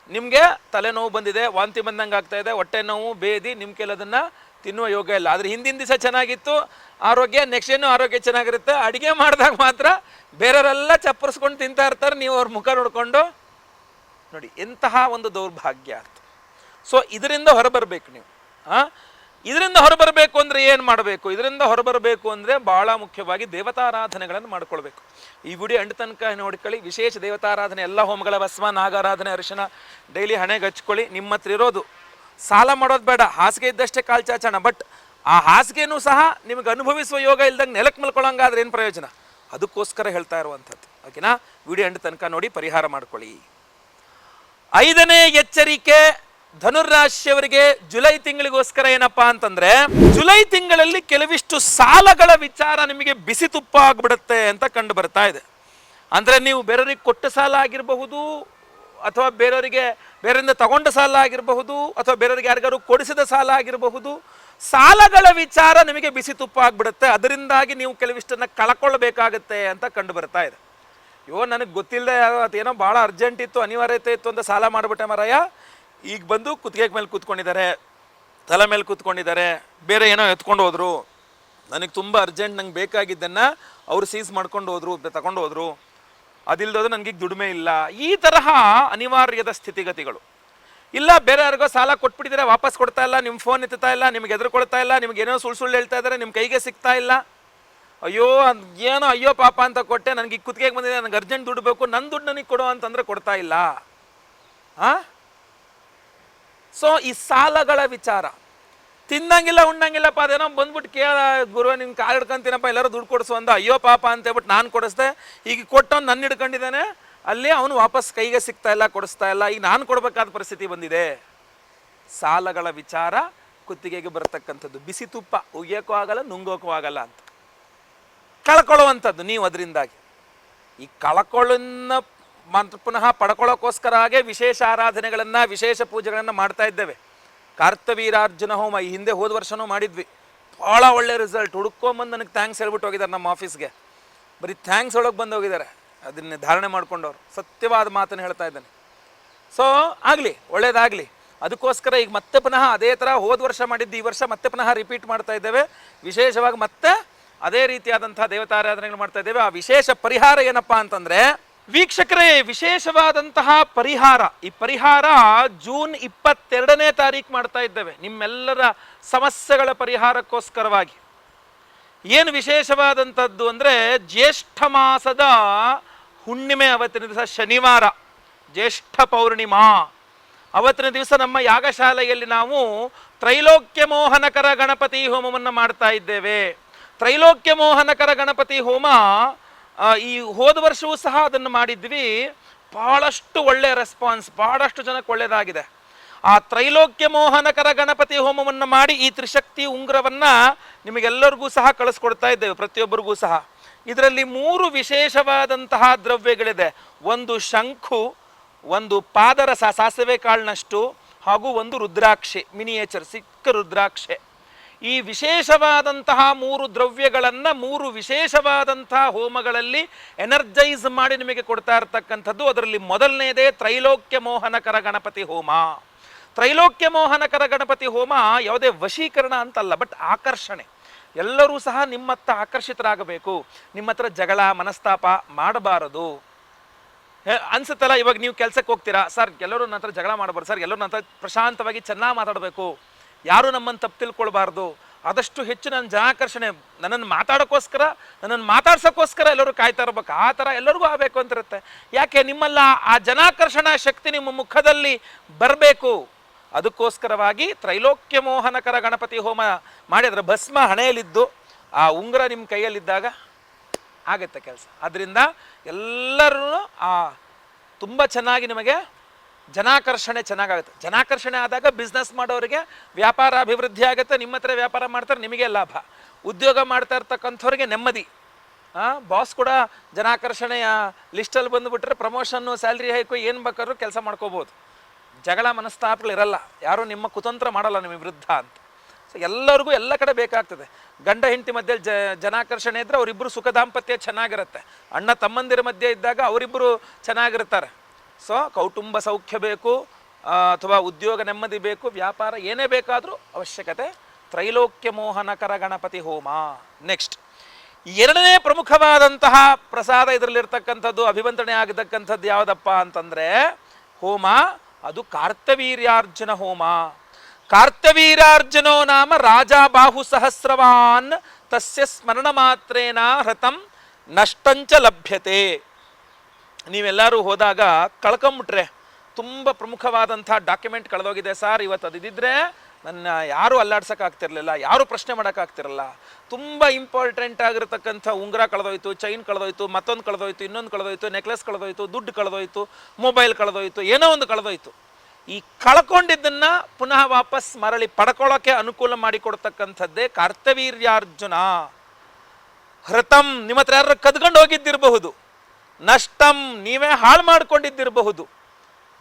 [SPEAKER 1] ನಿಮಗೆ ತಲೆನೋವು ಬಂದಿದೆ, ವಾಂತಿ ಬಂದಂಗೆ ಆಗ್ತಾ ಇದೆ, ಹೊಟ್ಟೆ ನೋವು, ಬೇದಿ ನಿಮ್ಮ ಕೆಲದನ್ನು ತಿನ್ನುವ ಯೋಗ ಇಲ್ಲ. ಆದರೆ ಹಿಂದಿನ ದಿವಸ ಚೆನ್ನಾಗಿತ್ತು. ಆರೋಗ್ಯ ನೆಕ್ಸ್ಟ್ ಏನು ಆರೋಗ್ಯ ಚೆನ್ನಾಗಿರುತ್ತೆ? ಅಡುಗೆ ಮಾಡಿದಾಗ ಮಾತ್ರ ಬೇರೆಯವರೆಲ್ಲ ಚಪ್ಪರಿಸ್ಕೊಂಡು ತಿಂತಾ ಇರ್ತಾರೆ. ನೀವು ಅವ್ರ ಮುಖ ನೋಡಿಕೊಂಡು ನೋಡಿ ಎಂತಹ ಒಂದು ದೌರ್ಭಾಗ್ಯ ಅರ್ಥ ಸೊ ಇದರಿಂದ ಹೊರಬರಬೇಕು ನೀವು. ಹಾಂ ಇದರಿಂದ ಹೊರಬರಬೇಕು ಅಂದರೆ ಏನು ಮಾಡಬೇಕು? ಇದರಿಂದ ಹೊರಬರಬೇಕು ಅಂದರೆ ಭಾಳ ಮುಖ್ಯವಾಗಿ ದೇವತಾರಾಧನೆಗಳನ್ನು ಮಾಡ್ಕೊಳ್ಬೇಕು. ಈ ಗುಡಿ ಅಂಡ್ ತನಕ ನೋಡ್ಕೊಳ್ಳಿ, ವಿಶೇಷ ದೇವತಾರಾಧನೆ, ಎಲ್ಲ ಹೋಮಗಳ ಭಸ್ಮ, ನಾಗಾರಾಧನೆ, ಅರಿಶಿನ, ಡೈಲಿ ಹಣೆಗೆ ಹಚ್ಕೊಳ್ಳಿ, ನಿಮ್ಮ ಹತ್ರ ಇರೋದು. ಸಾಲ ಮಾಡೋದು ಬೇಡ, ಹಾಸಿಗೆ ಇದ್ದಷ್ಟೇ ಕಾಲು ಬಟ್ ಆ ಹಾಸಿಗೆನೂ ಸಹ ನಿಮಗೆ ಅನುಭವಿಸುವ ಯೋಗ ಇಲ್ದಂಗೆ ನೆಲಕ್ಕೆ ಮಲ್ಕೊಳ್ಳೋಂಗಾದ್ರೆ ಏನು ಪ್ರಯೋಜನ? ಅದಕ್ಕೋಸ್ಕರ ಹೇಳ್ತಾ ಇರುವಂಥದ್ದು. ಓಕೆನಾ? ವಿಡಿಯೋ ಅಂಡ್ ತನಕ ನೋಡಿ ಪರಿಹಾರ ಮಾಡ್ಕೊಳ್ಳಿ. ಐದನೇ ಎಚ್ಚರಿಕೆ ಧನುರಾಶಿಯವರಿಗೆ ಜುಲೈ ತಿಂಗಳಿಗೋಸ್ಕರ ಏನಪ್ಪಾ ಅಂತಂದ್ರೆ, ಜುಲೈ ತಿಂಗಳಲ್ಲಿ ಕೆಲವಿಷ್ಟು ಸಾಲಗಳ ವಿಚಾರ ನಿಮಗೆ ಬಿಸಿ ತುಪ್ಪ ಆಗ್ಬಿಡುತ್ತೆ ಅಂತ ಕಂಡು ಬರ್ತಾ ಇದೆ. ಅಂದ್ರೆ ನೀವು ಬೇರೆಯವ್ರಿಗೆ ಕೊಟ್ಟ ಸಾಲ ಆಗಿರಬಹುದು, ಅಥವಾ ಬೇರೆಯವರಿಗೆ, ಬೇರೆಯಿಂದ ತಗೊಂಡ ಸಾಲ ಆಗಿರಬಹುದು, ಅಥವಾ ಬೇರೆಯವ್ರಿಗೆ ಯಾರಿಗಾರು ಕೊಡಿಸಿದ ಸಾಲ ಆಗಿರಬಹುದು, ಸಾಲಗಳ ವಿಚಾರ ನಿಮಗೆ ಬಿಸಿ ತುಪ್ಪ ಆಗ್ಬಿಡುತ್ತೆ. ಅದರಿಂದಾಗಿ ನೀವು ಕೆಲವಿಷ್ಟನ್ನ ಕಳ್ಕೊಳ್ಬೇಕಾಗತ್ತೆ ಅಂತ ಕಂಡು ಬರ್ತಾ ಇದೆ. ಅಯ್ಯೋ, ನನಗೆ ಗೊತ್ತಿಲ್ಲದೆ ಅದೇನೋ ಭಾಳ ಅರ್ಜೆಂಟ್ ಇತ್ತು, ಅನಿವಾರ್ಯತೆ ಇತ್ತು ಅಂತ ಸಾಲ ಮಾಡಿಬಿಟ್ಟೆ ಮರಯ್ಯ ಈಗ ಬಂದು ಕುತ್ತಿಗೆ ಮೇಲೆ ಕೂತ್ಕೊಂಡಿದ್ದಾರೆ, ತಲೆ ಮೇಲೆ ಕೂತ್ಕೊಂಡಿದ್ದಾರೆ, ಬೇರೆ ಏನೋ ಎತ್ಕೊಂಡು ಹೋದರು. ನನಗೆ ತುಂಬ ಅರ್ಜೆಂಟ್ ನಂಗೆ ಬೇಕಾಗಿದ್ದನ್ನು ಅವರು ಸೀಸ್ ಮಾಡ್ಕೊಂಡು ಹೋದರು ತಗೊಂಡು ಹೋದರು. ಅದಿಲ್ದೋದ್ರೆ ನನಗೆ ದುಡಿಮೆ ಇಲ್ಲ. ಈ ತರಹ ಅನಿವಾರ್ಯದ ಸ್ಥಿತಿಗತಿಗಳು. ಇಲ್ಲ, ಬೇರೆ ಯಾರಿಗೋ ಸಾಲ ಕೊಟ್ಬಿಟ್ಟಿದ್ರೆ, ವಾಪಸ್ ಕೊಡ್ತಾ ಇಲ್ಲ ನಿಮ್ಮ ಫೋನ್ ಎತ್ತುತ್ತಾ ಇಲ್ಲ, ನಿಮ್ಗೆ ಎದುರುಕೊಳ್ತಾ ಇಲ್ಲ, ನಿಮ್ಗೆ ಏನೋ ಸುಳ್ಳು ಸುಳ್ಳು ಹೇಳ್ತಾ ಇದ್ದಾರೆ ನಿಮ್ಮ ಕೈಗೆ ಸಿಗ್ತಾ ಇಲ್ಲ. ಅಯ್ಯೋ ಏನೋ ಅಯ್ಯೋ ಪಾಪ ಅಂತ ಕೊಟ್ಟೆ, ನನಗೆ ಈ ಕುತ್ತಿಗೆಗೆ ಬಂದಿದೆ, ನನಗೆ ಅರ್ಜೆಂಟ್ ದುಡ್ಡು ಬೇಕು ನನ್ನ ದುಡ್ಡು ನನಗೆ ಕೊಡು ಅಂತಂದರೆ ಕೊಡ್ತಾ ಇಲ್ಲ. ಆ? ಸೊ ಈ ಸಾಲಗಳ ವಿಚಾರ. ತಿನ್ನಂಗಿಲ್ಲ ಉಣ್ಣಂಗಿಲ್ಲಪ್ಪ ಅದೇನೋ ಬಂದ್ಬಿಟ್ಟು ಕೇಳ ಗುರು ನಿನ್ ಕಾಲ್ ಹಿಡ್ಕೊಂತೀನಪ್ಪ, ಎಲ್ಲರೂ ದುಡ್ಡು ಕೊಡಿಸು ಅಂದ. ಅಯ್ಯೋ ಪಾಪ ಅಂತ ಹೇಳ್ಬಿಟ್ಟು ನಾನು ಕೊಡಿಸ್ದೆ. ಈಗ ಕೊಟ್ಟವ್ನು ನನ್ನ ಹಿಡ್ಕೊಂಡಿದ್ದಾನೆ. ಅಲ್ಲಿ ಅವನು ವಾಪಸ್ ಕೈಗೆ ಸಿಗ್ತಾ ಇಲ್ಲ, ಕೊಡಿಸ್ತಾ ಇಲ್ಲ. ಈಗ ನಾನು ಕೊಡಬೇಕಾದ ಪರಿಸ್ಥಿತಿ ಬಂದಿದೆ. ಸಾಲಗಳ ವಿಚಾರ ಕುತ್ತಿಗೆಗೆ ಬರತಕ್ಕಂಥದ್ದು. ಬಿಸಿ ತುಪ್ಪ ಉಗಿಯೋಕ್ಕೂ ಆಗಲ್ಲ, ನುಂಗೋಕ್ಕೂ ಆಗಲ್ಲ ಅಂತ. ಕಳ್ಕೊಳ್ಳುವಂಥದ್ದು ನೀವು ಅದರಿಂದಾಗಿ. ಈ ಕಳ್ಕೊಳ್ಳನ್ನ ಮಾತ್ರ ಪುನಃ ಪಡ್ಕೊಳ್ಳೋಕ್ಕೋಸ್ಕರಾಗೆ ವಿಶೇಷ ಆರಾಧನೆಗಳನ್ನು, ವಿಶೇಷ ಪೂಜೆಗಳನ್ನು ಮಾಡ್ತಾ ಇದ್ದೇವೆ. ಕಾರ್ತವೀರಾರ್ಜುನ ಹೋಮ, ಈ ಹಿಂದೆ ಹೋದ ವರ್ಷನೂ ಮಾಡಿದ್ವಿ. ಭಾಳ ಒಳ್ಳೆ ರಿಸಲ್ಟ್ ಹುಡ್ಕೊಂಬಂದು ನನಗೆ ಥ್ಯಾಂಕ್ಸ್ ಹೇಳ್ಬಿಟ್ಟು ಹೋಗಿದ್ದಾರೆ ನಮ್ಮ ಆಫೀಸ್ಗೆ ಬರೀ ಥ್ಯಾಂಕ್ಸ್ ಒಳಗೆ ಬಂದು ಹೋಗಿದ್ದಾರೆ. ಅದನ್ನ ಧಾರಣೆ ಮಾಡ್ಕೊಂಡವ್ರು. ಸತ್ಯವಾದ ಮಾತನ್ನು ಹೇಳ್ತಾ ಇದ್ದಾನೆ. ಸೊ ಆಗಲಿ, ಒಳ್ಳೇದಾಗಲಿ. ಅದಕ್ಕೋಸ್ಕರ ಈಗ ಮತ್ತೆ ಪುನಃ ಅದೇ ಥರ ಹೋದ ವರ್ಷ ಮಾಡಿದ್ದು ಈ ವರ್ಷ ಮತ್ತೆ ಪುನಃ ರಿಪೀಟ್ ಮಾಡ್ತಾ ಇದ್ದೇವೆ. ವಿಶೇಷವಾಗಿ ಮತ್ತೆ ಅದೇ ರೀತಿಯಾದಂಥ ದೇವತಾರಾಧನೆಗಳು ಮಾಡ್ತಾ ಇದ್ದೇವೆ. ಆ ವಿಶೇಷ ಪರಿಹಾರ ಏನಪ್ಪ ಅಂತಂದ್ರೆ ವೀಕ್ಷಕರೇ, ವಿಶೇಷವಾದಂತಹ ಪರಿಹಾರ. ಈ ಪರಿಹಾರ ಜೂನ್ ಇಪ್ಪತ್ತೆರಡನೇ ತಾರೀಕು ಮಾಡ್ತಾ ಇದ್ದೇವೆ. ನಿಮ್ಮೆಲ್ಲರ ಸಮಸ್ಯೆಗಳ ಪರಿಹಾರಕ್ಕೋಸ್ಕರವಾಗಿ. ಏನು ವಿಶೇಷವಾದಂಥದ್ದು ಅಂದರೆ, ಜ್ಯೇಷ್ಠ ಮಾಸದ ಹುಣ್ಣಿಮೆ ಅವತ್ತಿನ ದಿವಸ ಶನಿವಾರ. ಜ್ಯೇಷ್ಠ ಪೌರ್ಣಿಮಾ. ಅವತ್ತಿನ ದಿವಸ ನಮ್ಮ ಯಾಗಶಾಲೆಯಲ್ಲಿ ನಾವು ತ್ರೈಲೋಕ್ಯ ಮೋಹನಕರ ಗಣಪತಿ ಹೋಮವನ್ನು ಮಾಡ್ತಾ ಇದ್ದೇವೆ. ತ್ರೈಲೋಕ್ಯ ಮೋಹನಕರ ಗಣಪತಿ ಹೋಮ ಈ ಹೋದ ವರ್ಷವೂ ಸಹ ಅದನ್ನು ಮಾಡಿದ್ವಿ. ಬಹಳಷ್ಟು ಒಳ್ಳೆಯ ರೆಸ್ಪಾನ್ಸ್ ಬಹಳಷ್ಟು ಜನಕ್ಕೆ ಒಳ್ಳೆಯದಾಗಿದೆ ಆ ತ್ರೈಲೋಕ್ಯ ಮೋಹನಕರ ಗಣಪತಿ ಹೋಮವನ್ನು ಮಾಡಿ ಈ ತ್ರಿಶಕ್ತಿ ಉಂಗ್ರವನ್ನು ನಿಮಗೆಲ್ಲರಿಗೂ ಸಹ ಕಳಿಸ್ಕೊಡ್ತಾ ಇದ್ದೇವೆ, ಪ್ರತಿಯೊಬ್ಬರಿಗೂ ಸಹ. ಇದರಲ್ಲಿ ಮೂರು ವಿಶೇಷವಾದಂತಹ ದ್ರವ್ಯಗಳಿದೆ. ಒಂದು ಶಂಖು, ಒಂದು ಪಾದರಸ, ಸಾಸಿವೆ ಕಾಳಿನಷ್ಟು ಹಾಗೂ ಒಂದು ರುದ್ರಾಕ್ಷೆ ಮಿನಿಯೇಚರ್ ಸಿಕ್ಕ ರುದ್ರಾಕ್ಷೆ. ಈ ವಿಶೇಷವಾದಂತಹ ಮೂರು ದ್ರವ್ಯಗಳನ್ನು ಮೂರು ವಿಶೇಷವಾದಂತಹ ಹೋಮಗಳಲ್ಲಿ ಎನರ್ಜೈಸ್ ಮಾಡಿ ನಿಮಗೆ ಕೊಡ್ತಾ ಇರ್ತಕ್ಕಂಥದ್ದು. ಅದರಲ್ಲಿ ಮೊದಲನೇದೇ ತ್ರೈಲೋಕ್ಯ ಮೋಹನಕರ ಗಣಪತಿ ಹೋಮ. ತ್ರೈಲೋಕ್ಯ ಮೋಹನಕರ ಗಣಪತಿ ಹೋಮ ಯಾವುದೇ ವಶೀಕರಣ ಅಂತಲ್ಲ, ಬಟ್ ಆಕರ್ಷಣೆ. ಎಲ್ಲರೂ ಸಹ ನಿಮ್ಮತ್ತ ಆಕರ್ಷಿತರಾಗಬೇಕು. ನಿಮ್ಮ ಹತ್ರ ಜಗಳ, ಮನಸ್ತಾಪ ಮಾಡಬಾರದು. ಅನ್ಸುತ್ತಲ್ಲ, ಇವಾಗ ನೀವು ಕೆಲಸಕ್ಕೆ ಹೋಗ್ತೀರಾ? ಸರ್, ಎಲ್ಲರೂ ನನ್ನ ಹತ್ರ ಜಗಳ ಮಾಡಬಾರ್ದು. ಸರ್, ಎಲ್ಲರೂ ನನ್ನ ಹತ್ರ ಪ್ರಶಾಂತವಾಗಿ ಚೆನ್ನಾಗಿ ಮಾತಾಡಬೇಕು. ಯಾರು ನಮ್ಮನ್ನು ತಪ್ಪು ತಿಳ್ಕೊಳ್ಬಾರ್ದು? ಆದಷ್ಟು ಹೆಚ್ಚು ನನ್ನ ಜನಾಕರ್ಷಣೆ, ನನ್ನನ್ನು ಮಾತಾಡೋಕ್ಕೋಸ್ಕರ, ನನ್ನನ್ನು ಮಾತಾಡ್ಸೋಕ್ಕೋಸ್ಕರ ಎಲ್ಲರೂ ಕಾಯ್ತಾ ಇರ್ಬೇಕು. ಆ ಥರ ಎಲ್ಲರಿಗೂ ಆಗಬೇಕು ಅಂತ ಇರುತ್ತೆ ಯಾಕೆ ನಿಮ್ಮಲ್ಲ ಆ ಜನಾಕರ್ಷಣಾ ಶಕ್ತಿ ನಿಮ್ಮ ಮುಖದಲ್ಲಿ ಬರಬೇಕು? ಅದಕ್ಕೋಸ್ಕರವಾಗಿ ತ್ರೈಲೋಕ್ಯ ಮೋಹನಕರ ಗಣಪತಿ ಹೋಮ ಮಾಡಿದರೆ ಭಸ್ಮ ಹಣೆಯಲ್ಲಿದ್ದು, ಆ ಉಂಗುರ ನಿಮ್ಮ ಕೈಯಲ್ಲಿದ್ದಾಗ ಆಗುತ್ತೆ ಕೆಲಸ. ಅದರಿಂದ ಎಲ್ಲರೂ ಆ, ತುಂಬ ಚೆನ್ನಾಗಿ ನಿಮಗೆ ಜನಾಕರ್ಷಣೆ ಚೆನ್ನಾಗಾಗುತ್ತೆ. ಜನಾಕರ್ಷಣೆ ಆದಾಗ ಬಿಸ್ನೆಸ್ ಮಾಡೋರಿಗೆ ವ್ಯಾಪಾರ ಅಭಿವೃದ್ಧಿ ಆಗುತ್ತೆ. ನಿಮ್ಮ ಹತ್ರ ವ್ಯಾಪಾರ ಮಾಡ್ತಾರೆ, ನಿಮಗೆ ಲಾಭ. ಉದ್ಯೋಗ ಮಾಡ್ತಾ ಇರ್ತಕ್ಕಂಥವ್ರಿಗೆ ನೆಮ್ಮದಿ. ಹಾಂ ಬಾಸ್ ಕೂಡ ಜನಾಕರ್ಷಣೆಯ ಲಿಸ್ಟಲ್ಲಿ ಬಂದುಬಿಟ್ರೆ ಪ್ರಮೋಷನ್ನು ಸ್ಯಾಲ್ರಿ ಹೈಕು ಏನು ಬೇಕಾದ್ರೂ ಕೆಲಸ ಮಾಡ್ಕೋಬೋದು. ಜಗಳ ಮನಸ್ತಾಪಗಳಿರಲ್ಲ ಯಾರೂ ನಿಮ್ಮ ಕುತಂತ್ರ ಮಾಡಲ್ಲ ನಿಮ್ಮ ವಿರುದ್ಧ ಅಂತ. ಸೊ ಎಲ್ಲರಿಗೂ ಎಲ್ಲ ಕಡೆ ಬೇಕಾಗ್ತದೆ. ಗಂಡ ಹೆಂಡತಿ ಮಧ್ಯೆ ಜ, ಜನಾಕರ್ಷಣೆ ಇದ್ದರೆ ಅವರಿಬ್ಬರು ಸುಖ ದಾಂಪತ್ಯ ಚೆನ್ನಾಗಿರುತ್ತೆ. ಅಣ್ಣ ತಮ್ಮಂದಿರ ಮಧ್ಯೆ ಇದ್ದಾಗ ಅವರಿಬ್ಬರು ಚೆನ್ನಾಗಿರ್ತಾರೆ. ಸೊ ಕೌಟುಂಬ ಸೌಖ್ಯ ಬೇಕು ಅಥವಾ ಉದ್ಯೋಗ ನೆಮ್ಮದಿ ಬೇಕು, ವ್ಯಾಪಾರ ಏನೇ ಬೇಕಾದರೂ ಅವಶ್ಯಕತೆ. ತ್ರೈಲೋಕ್ಯ ಮೋಹನಕರ ಗಣಪತಿ ಹೋಮ. ನೆಕ್ಸ್ಟ್ ಎರಡನೇ ಪ್ರಮುಖವಾದಂತಹ ಪ್ರಸಾದ ಇದರಲ್ಲಿರ್ತಕ್ಕಂಥದ್ದು ಅಭಿವಂತನೆ ಆಗತಕ್ಕಂಥದ್ದು ಯಾವುದಪ್ಪ ಅಂತಂದರೆ, ಹೋಮ, ಅದು ಕಾರ್ತವೀರ್ಯಾರ್ಜುನ ಹೋಮ. ಕಾರ್ತವೀರಾರ್ಜುನೋ ನಾಮ ರಾಜ ಬಾಹು ಸಹಸ್ರವಾನ್, ತಸ್ಯ ಸ್ಮರಣ ಮಾತ್ರೇನ ಹೃತಂ ನಷ್ಟಂಚ ಲಭ್ಯತೆ. ನೀವೆಲ್ಲರೂ ಹೋದಾಗ ಕಳ್ಕೊಂಬಿಟ್ರೆ ತುಂಬ ಪ್ರಮುಖವಾದಂಥ ಡಾಕ್ಯುಮೆಂಟ್ ಕಳೆದೋಗಿದೆ ಸರ್. ಇವತ್ತು ಅದಿದ್ದರೆ ನನ್ನ ಯಾರೂ ಅಲ್ಲಾಡ್ಸೋಕ್ಕಾಗ್ತಿರಲಿಲ್ಲ, ಯಾರೂ ಪ್ರಶ್ನೆ ಮಾಡೋಕ್ಕಾಗ್ತಿರಲ್ಲ. ತುಂಬ ಇಂಪಾರ್ಟೆಂಟ್ ಆಗಿರತಕ್ಕಂಥ ಉಂಗುರ ಕಳೆದೋಯ್ತು ಚೈನ್ ಕಳೆದೋಯ್ತು, ಮತ್ತೊಂದು ಕಳೆದೋಯ್ತು, ಇನ್ನೊಂದು ಕಳೆದೋಯ್ತು ನೆಕ್ಲೆಸ್ ಕಳೆದೋಯ್ತು, ದುಡ್ಡು ಕಳೆದೋಯ್ತು ಮೊಬೈಲ್ ಕಳೆದೋಯ್ತು, ಏನೋ ಒಂದು ಕಳೆದೋಯ್ತು. ಈ ಕಳ್ಕೊಂಡಿದ್ದನ್ನು ಪುನಃ ವಾಪಸ್ ಮರಳಿ ಪಡ್ಕೊಳ್ಳೋಕ್ಕೆ ಅನುಕೂಲ ಮಾಡಿಕೊಡ್ತಕ್ಕಂಥದ್ದೇ ಕಾರ್ತವೀರ್ಯಾರ್ಜುನ ಹೃತಂ, ನಿಮ್ಮ ಹತ್ರ ಯಾರು ಕದ್ಕೊಂಡು ಹೋಗಿದ್ದಿರಬಹುದು. ನಷ್ಟಂ ನೀವೇ ಹಾಳು ಮಾಡ್ಕೊಂಡಿದ್ದಿರಬಹುದು.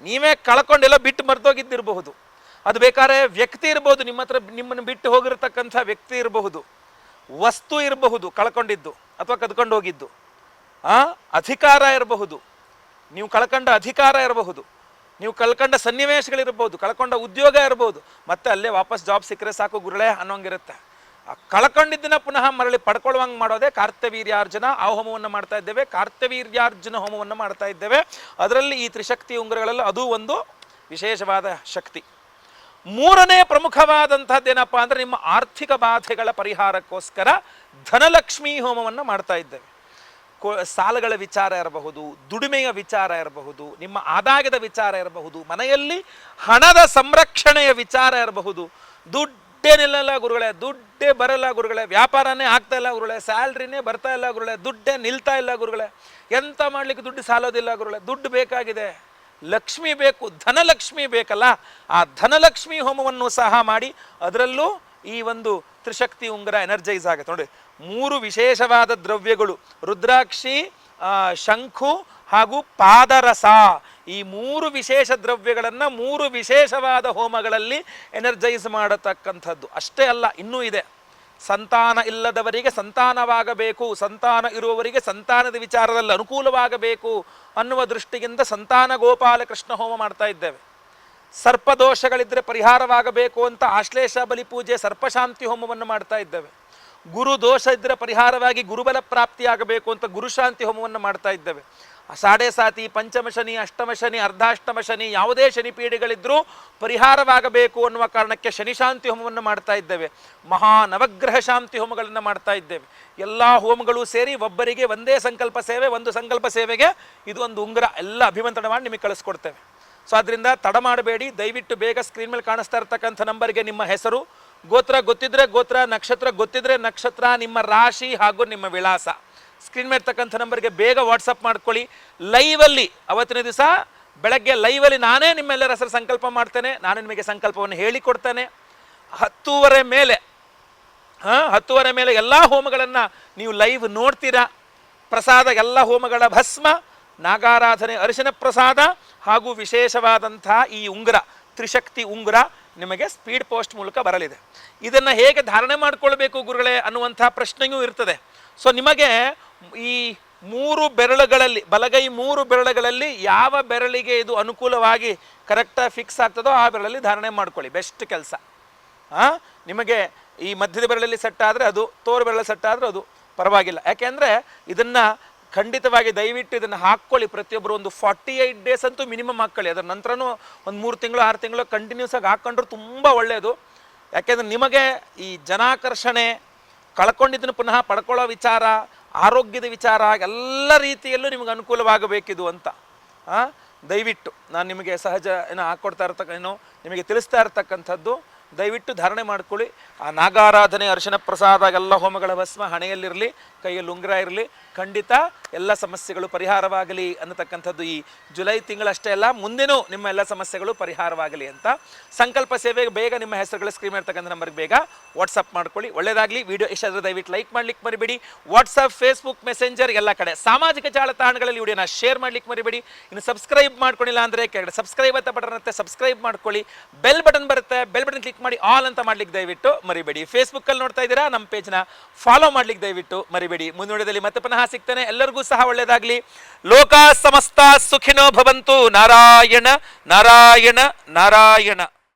[SPEAKER 1] ನೀವೇ ಕಳ್ಕೊಂಡೆಲ್ಲ ಬಿಟ್ಟು ಮರೆತೋಗಿದ್ದಿರಬಹುದು ಅದು ಬೇಕಾದ್ರೆ ವ್ಯಕ್ತಿ ಇರಬಹುದು ನಿಮ್ಮ ಹತ್ರ ನಿಮ್ಮನ್ನು ಬಿಟ್ಟು ಹೋಗಿರತಕ್ಕಂಥ ವ್ಯಕ್ತಿ ಇರಬಹುದು. ವಸ್ತು ಇರಬಹುದು, ಕಳ್ಕೊಂಡಿದ್ದು ಅಥವಾ ಕದ್ಕೊಂಡು ಹೋಗಿದ್ದು. ಆ? ಅಧಿಕಾರ ಇರಬಹುದು. ನೀವು ಕಳ್ಕೊಂಡ ಅಧಿಕಾರ ಇರಬಹುದು. ನೀವು ಕಳ್ಕೊಂಡ ಸನ್ನಿವೇಶಗಳಿರ್ಬೋದು, ಕಳ್ಕೊಂಡ ಉದ್ಯೋಗ ಇರ್ಬೋದು. ಮತ್ತೆ ಅಲ್ಲೇ ವಾಪಸ್ ಜಾಬ್ ಸಿಕ್ಕರೆ ಸಾಕು ಗುರುಳೆ ಅನ್ನೋಂಗಿರುತ್ತೆ. ಕಳ್ಕೊಂಡಿದ್ದನ್ನ ಪುನಃ ಮರಳಿ ಪಡ್ಕೊಳ್ಳುವಂಗೆ ಮಾಡೋದೇ ಕಾರ್ತವೀರ್ಯಾರ್ಜುನ ಆ ಹೋಮವನ್ನು ಮಾಡ್ತಾ ಇದ್ದೇವೆ. ಕಾರ್ತವೀರ್ಯಾರ್ಜುನ ಹೋಮವನ್ನು ಮಾಡ್ತಾ ಇದ್ದೇವೆ. ಅದರಲ್ಲಿ ಈ ತ್ರಿಶಕ್ತಿ ಉಂಗುರಗಳಲ್ಲಿ ಅದು ಒಂದು ವಿಶೇಷವಾದ ಶಕ್ತಿ. ಮೂರನೇ ಪ್ರಮುಖವಾದಂಥದ್ದೇನಪ್ಪ ಅಂದರೆ ನಿಮ್ಮ ಆರ್ಥಿಕ ಬಾಧೆಗಳ ಪರಿಹಾರಕ್ಕೋಸ್ಕರ ಧನಲಕ್ಷ್ಮಿ ಹೋಮವನ್ನು ಮಾಡ್ತಾ ಇದ್ದೇವೆ. ಸಾಲಗಳ ವಿಚಾರ ಇರಬಹುದು, ದುಡಿಮೆಯ ವಿಚಾರ ಇರಬಹುದು, ನಿಮ್ಮ ಆದಾಯದ ವಿಚಾರ ಇರಬಹುದು, ಮನೆಯಲ್ಲಿ ಹಣದ ಸಂರಕ್ಷಣೆಯ ವಿಚಾರ ಇರಬಹುದು. ದುಡ್ಡೇನಿಲ್ಲ ಗುರುಗಳೇ, ದುಡ್ಡೇ ಬರಲ್ಲ ಗುರುಗಳೇ, ವ್ಯಾಪಾರನೇ ಆಗ್ತಾ ಇಲ್ಲ ಗುರುಗಳೇ, ಸ್ಯಾಲ್ರಿನೇ ಬರ್ತಾ ಇಲ್ಲ ಗುರುಗಳೇ, ದುಡ್ಡೇ ನಿಲ್ತಾ ಇಲ್ಲ ಗುರುಗಳೇ, ಎಂತ ಮಾಡ್ಲಿಕ್ಕೆ ದುಡ್ಡು ಸಾಲೋದಿಲ್ಲ ಗುರುಗಳೇ, ದುಡ್ಡು ಬೇಕಾಗಿದೆ, ಲಕ್ಷ್ಮಿ ಬೇಕು, ಧನಲಕ್ಷ್ಮಿ ಬೇಕಲ್ಲ, ಆ ಧನಲಕ್ಷ್ಮಿ ಹೋಮವನ್ನು ಸಹ ಮಾಡಿ, ಅದರಲ್ಲೂ ಈ ಒಂದು ತ್ರಿಶಕ್ತಿ ಉಂಗುರ ಎನರ್ಜೈಸ್ ಆಗುತ್ತೆ. ನೋಡಿ, ಮೂರು ವಿಶೇಷವಾದ ದ್ರವ್ಯಗಳು, ರುದ್ರಾಕ್ಷಿ ಶಂಖು ಹಾಗೂ ಪಾದರಸ. ಈ ಮೂರು ವಿಶೇಷ ದ್ರವ್ಯಗಳನ್ನು ಮೂರು ವಿಶೇಷವಾದ ಹೋಮಗಳಲ್ಲಿ ಎನರ್ಜೈಸ್ ಮಾಡತಕ್ಕಂಥದ್ದು. ಅಷ್ಟೇ ಅಲ್ಲ, ಇನ್ನೂ ಇದೆ. ಸಂತಾನ ಇಲ್ಲದವರಿಗೆ ಸಂತಾನವಾಗಬೇಕು, ಸಂತಾನ ಇರುವವರಿಗೆ ಸಂತಾನದ ವಿಚಾರದಲ್ಲಿ ಅನುಕೂಲವಾಗಬೇಕು ಅನ್ನುವ ದೃಷ್ಟಿಯಿಂದ ಸಂತಾನ ಗೋಪಾಲ ಕೃಷ್ಣ ಹೋಮ ಮಾಡ್ತಾ ಇದ್ದೇವೆ. ಸರ್ಪದೋಷಗಳಿದ್ದರೆ ಪರಿಹಾರವಾಗಬೇಕು ಅಂತ ಆಶ್ಲೇಷ ಬಲಿ ಪೂಜೆ ಸರ್ಪಶಾಂತಿ ಹೋಮವನ್ನು ಮಾಡ್ತಾ ಇದ್ದೇವೆ. ಗುರು ದೋಷ ಇದ್ದರೆ ಪರಿಹಾರವಾಗಿ ಗುರುಬಲ ಪ್ರಾಪ್ತಿಯಾಗಬೇಕು ಅಂತ ಗುರುಶಾಂತಿ ಹೋಮವನ್ನು ಮಾಡ್ತಾ ಇದ್ದೇವೆ. ಸಾಡೆ ಸಾತಿ, ಪಂಚಮ ಶನಿ, ಅಷ್ಟಮ ಶನಿ, ಅರ್ಧಾಷ್ಟಮ ಶನಿ, ಯಾವುದೇ ಶನಿ ಪೀಡೆಗಳಿದ್ರೂ ಪರಿಹಾರವಾಗಬೇಕು ಅನ್ನುವ ಕಾರಣಕ್ಕೆ ಶನಿಶಾಂತಿ ಹೋಮವನ್ನು ಮಾಡ್ತಾ ಇದ್ದೇವೆ. ಮಹಾ ನವಗ್ರಹ ಶಾಂತಿ ಹೋಮಗಳನ್ನು ಮಾಡ್ತಾ ಇದ್ದೇವೆ. ಎಲ್ಲ ಹೋಮಗಳು ಸೇರಿ ಒಬ್ಬರಿಗೆ ಒಂದೇ ಸಂಕಲ್ಪ ಸೇವೆ, ಒಂದು ಸಂಕಲ್ಪ ಸೇವೆಗೆ ಇದು ಒಂದು ಉಂಗುರ. ಎಲ್ಲ ಅಭಿಮಂತ್ರಣ ಮಾಡಿ ನಿಮಗೆ ಕಳಿಸ್ಕೊಡ್ತೇವೆ. ಸೊ ಅದರಿಂದ ತಡ ಮಾಡಬೇಡಿ. ದಯವಿಟ್ಟು ಬೇಗ ಸ್ಕ್ರೀನ್ ಮೇಲೆ ಕಾಣಿಸ್ತಾ ಇರ್ತಕ್ಕಂಥ ನಂಬರ್ಗೆ ನಿಮ್ಮ ಹೆಸರು. ಗೋತ್ರ ಗೊತ್ತಿದ್ರೆ ಗೋತ್ರ, ನಕ್ಷತ್ರ ಗೊತ್ತಿದ್ರೆ ನಕ್ಷತ್ರ, ನಿಮ್ಮ ರಾಶಿ ಹಾಗೂ ನಿಮ್ಮ ವಿಳಾಸ. ಸ್ಕ್ರೀನ್ ಮೇಲೆ ನಂಬರ್ಗೆ ಬೇಗ ವಾಟ್ಸಪ್ ಮಾಡ್ಕೊಳ್ಳಿ. ಲೈವಲ್ಲಿ ಅವತ್ತಿನ ದಿವಸ ಬೆಳಗ್ಗೆ ಲೈವಲ್ಲಿ ನಾನೇ ನಿಮ್ಮೆಲ್ಲರ ಹೆಸರು ಸಂಕಲ್ಪ ಮಾಡ್ತೇನೆ. ನಾನು ನಿಮಗೆ ಸಂಕಲ್ಪವನ್ನು ಹೇಳಿಕೊಡ್ತೇನೆ ಹತ್ತೂವರೆ ಮೇಲೆ, ಹಾಂ, ಹತ್ತುವರೆ ಮೇಲೆ ಎಲ್ಲ ಹೋಮಗಳನ್ನು ನೀವು ಲೈವ್ ನೋಡ್ತೀರಾ. ಪ್ರಸಾದ, ಎಲ್ಲ ಹೋಮಗಳ ಭಸ್ಮ, ನಾಗಾರಾಧನೆ, ಅರಿಶಿನ ಪ್ರಸಾದ ಹಾಗೂ ವಿಶೇಷವಾದಂಥ ಈ ಉಂಗುರ, ತ್ರಿಶಕ್ತಿ ಉಂಗುರ ನಿಮಗೆ ಸ್ಪೀಡ್ ಪೋಸ್ಟ್ ಮೂಲಕ ಬರಲಿದೆ. ಇದನ್ನು ಹೇಗೆ ಧಾರಣೆ ಮಾಡಿಕೊಳ್ಬೇಕು ಗುರುಗಳೇ ಅನ್ನುವಂಥ ಪ್ರಶ್ನೆಯೂ ಇರ್ತದೆ. ಸೊ ನಿಮಗೆ ಈ ಮೂರು ಬೆರಳುಗಳಲ್ಲಿ, ಬಲಗೈ ಮೂರು ಬೆರಳುಗಳಲ್ಲಿ ಯಾವ ಬೆರಳಿಗೆ ಇದು ಅನುಕೂಲವಾಗಿ ಕರೆಕ್ಟಾಗಿ ಫಿಕ್ಸ್ ಆಗ್ತದೋ ಆ ಬೆರಳಲ್ಲಿ ಧಾರಣೆ ಮಾಡ್ಕೊಳ್ಳಿ ಬೆಸ್ಟ್ ಕೆಲಸ. ಹಾಂ ನಿಮಗೆ ಈ ಮಧ್ಯದ ಬೆರಳಲ್ಲಿ ಸೆಟ್ ಆದರೆ ಅದು, ತೋರು ಬೆರಳು ಸೆಟ್ ಆದರೆ ಅದು ಪರವಾಗಿಲ್ಲ. ಯಾಕೆಂದರೆ ಇದನ್ನು ಖಂಡಿತವಾಗಿ ದಯವಿಟ್ಟು ಇದನ್ನು ಹಾಕ್ಕೊಳ್ಳಿ ಪ್ರತಿಯೊಬ್ಬರು ಒಂದು ಫಾರ್ಟಿ ಏಯ್ಟ್ ಡೇಸ್ ಅಂತೂ ಮಿನಿಮಮ್ ಹಾಕ್ಕೊಳ್ಳಿ ಅದರ ನಂತರನೂ ಒಂದು ಮೂರು ತಿಂಗಳು, ಆರು ತಿಂಗಳು ಕಂಟಿನ್ಯೂಸ್ ಆಗಿ ಹಾಕ್ಕೊಂಡ್ರು ತುಂಬ ಒಳ್ಳೆಯದು ಯಾಕೆಂದರೆ ನಿಮಗೆ ಈ ಜನಾಕರ್ಷಣೆ, ಕಳ್ಕೊಂಡಿದ್ದನ್ನು ಪುನಃ ಪಡ್ಕೊಳ್ಳೋ ವಿಚಾರ ಆರೋಗ್ಯದ ವಿಚಾರ ಎಲ್ಲ ರೀತಿಯಲ್ಲೂ ನಿಮಗೆ ಅನುಕೂಲವಾಗಬೇಕಿದು ಅಂತ? ದಯವಿಟ್ಟು ನಾನು ನಿಮಗೆ ಸಹಜ ಏನು ಹಾಕ್ಕೊಡ್ತಾ ಇರ್ತಕ್ಕ ಏನೋ ನಿಮಗೆ ತಿಳಿಸ್ತಾ ಇರ್ತಕ್ಕಂಥದ್ದು, ದಯವಿಟ್ಟು ಧಾರಣೆ ಮಾಡ್ಕೊಳ್ಳಿ. ಆ ನಾಗಾರಾಧನೆ ಅರ್ಶನ ಪ್ರಸಾದ ಎಲ್ಲ ಹೋಮಗಳ ಭಸ್ಮ ಹಣೆಯಲ್ಲಿರಲಿ. ಕೈಯಲ್ಲಿ ಉಂಗುರ ಇರಲಿ. ಖಂಡಿತ ಎಲ್ಲ ಸಮಸ್ಯೆಗಳು ಪರಿಹಾರವಾಗಲಿ ಅನ್ನತಕ್ಕಂಥದ್ದು ಈ ಜುಲೈ ತಿಂಗಳಷ್ಟೇ ಅಲ್ಲ, ಮುಂದೆನೂ ನಿಮ್ಮ ಎಲ್ಲ ಸಮಸ್ಯೆಗಳು ಪರಿಹಾರವಾಗಲಿ ಅಂತ. ಸಂಕಲ್ಪ ಸೇವೆಗೆ ಬೇಗ ನಿಮ್ಮ ಹೆಸರುಗಳ ಸ್ಕ್ರೀನ್ ಇರ್ತಕ್ಕಂಥ ನಂಬರ್ಗೆ ಬೇಗ ವಾಟ್ಸಪ್ ಮಾಡ್ಕೊಳ್ಳಿ. ಒಳ್ಳೆಯದಾಗಲಿ ವಿಡಿಯೋ ಇಷ್ಟ ಆದರೆ ದಯವಿಟ್ಟು ಲೈಕ್ ಮಾಡ್ಲಿಕ್ಕೆ ಮರಿಬೇಡಿ. ವಾಟ್ಸಪ್ ಫೇಸ್ಬುಕ್ ಮೆಸೆಂಜರ್ ಎಲ್ಲ ಕಡೆ ಸಾಮಾಜಿಕ ಜಾಲತಾಣಗಳಲ್ಲಿ ವಿಡಿಯೋನ ಶೇರ್ ಮಾಡ್ಲಿಕ್ಕೆ ಮರಿಬೇಡಿ. ಇನ್ನು ಸಬ್ಸ್ಕ್ರೈಬ್ ಮಾಡ್ಕೊಂಡಿಲ್ಲ ಅಂದರೆ ಕೆಳಗಡೆ ಸಬ್ಸ್ಕ್ರೈಬ್ ಅಂತ ಬಟನ್ ಅಂತ ಸಬ್ಸ್ಕ್ರೈಬ್ ಮಾಡ್ಕೊಳ್ಳಿ. ಬೆಲ್ ಬಟನ್ ಬರುತ್ತೆ. ಬೆಲ್ ಬಟನ್ ಕ್ಲಿಕ್ ಮಾಡಿ ಆಲ್ ಅಂತ ಮಾಡ್ಲಿಕ್ಕೆ ದಯವಿಟ್ಟು ಮರಿಬೇಡಿ. ಫೇಸ್ಬುಕ್ಕಲ್ಲಿ ನೋಡ್ತಾ ಇದ್ದೀರಾ, ನಮ್ಮ ಪೇಜ್ನ ಫಾಲೋ ಮಾಡ್ಲಿಕ್ಕೆ ದಯವಿಟ್ಟು ಮರಿಬೇಡಿ. ಮುಂದಿನದಲ್ಲಿ ಮತ್ತೆ ಪುನಃ ಸಿಗ್ತಾನೆ. ಎಲ್ಲರಿಗೂ ಸಹ ಒಳ್ಳೆಯದಾಗಲಿ ಲೋಕ ಸಮಸ್ತ ಸುಖಿನೋ ಭವಂತು. ನಾರಾಯಣ ನಾರಾಯಣ ನಾರಾಯಣ.